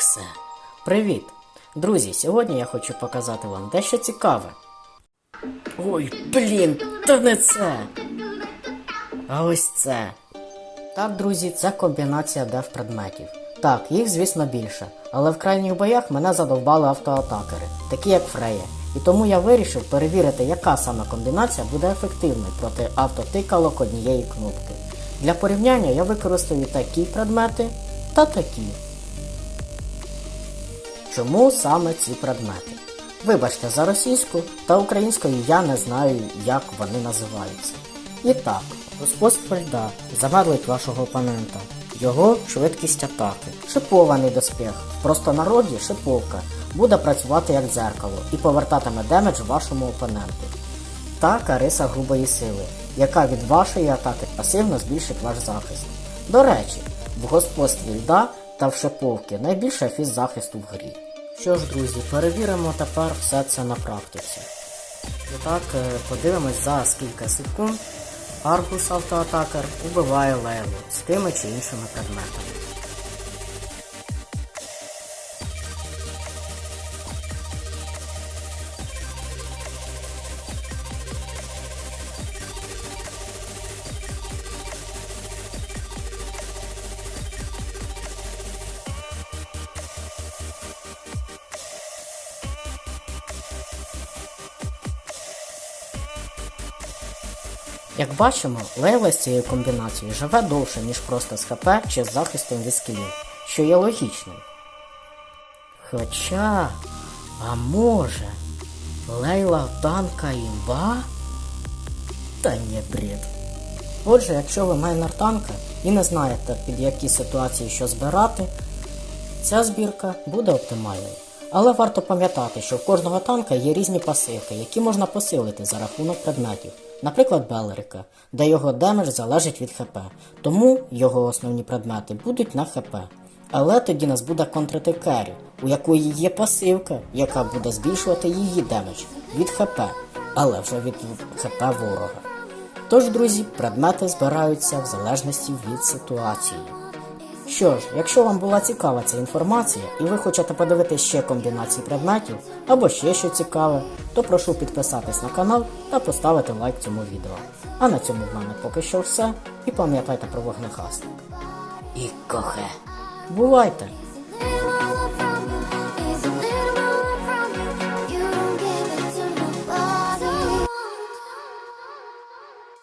все. Привіт! Друзі, сьогодні я хочу показати вам дещо цікаве. Ой, блін, та не це. А ось це. Так, друзі, це комбінація дев-предметів. Так, їх, звісно, більше, але в крайніх боях мене задовбали автоатакери, такі як Фрея. І тому я вирішив перевірити, яка саме комбінація буде ефективною проти автотикалок однієї кнопки. Для порівняння я використаю такі предмети та такі. Чому саме ці предмети? Вибачте за російську та українською я не знаю, як вони називаються. І так, господарство льда замедлить вашого опонента. Його швидкість атаки. Шипований доспіх. В простонароді шиповка буде працювати як дзеркало і повертатиме демедж вашому опоненту. Та кариса грубої сили, яка від вашої атаки пасивно збільшить ваш захист. До речі, в господстві льда та в шиповки найбільше фіз захисту в грі. Що ж, друзі, перевіримо тепер все це на практиці. І так, е, подивимось за скільки секунд Аргус автоатакер убиває Лейлу з тими чи іншими предметами. Як бачимо, Лейла з цією комбінацією живе довше, ніж просто з ХП чи з захистом від скілів, що є логічним. Хоча, а може, Лейла танка імба? Та ні, бред. Отже, якщо ви майнер танка і не знаєте, під які ситуації що збирати, ця збірка буде оптимальною. Але варто пам'ятати, що в кожного танка є різні пасивки, які можна посилити за рахунок предметів, наприклад, Белерика, де його демедж залежить від ХП, тому його основні предмети будуть на ХП. Але тоді нас буде контрити керрі, у якої є пасивка, яка буде збільшувати її демедж від ХП, але вже від ХП ворога. Тож, друзі, предмети збираються в залежності від ситуації. Що ж, якщо вам була цікава ця інформація і ви хочете подивитися ще комбінації предметів або ще що цікаве, то прошу підписатись на канал та поставити лайк цьому відео. А на цьому в мене поки що все. І пам'ятайте про вогнехасник. І кохе. Бувайте!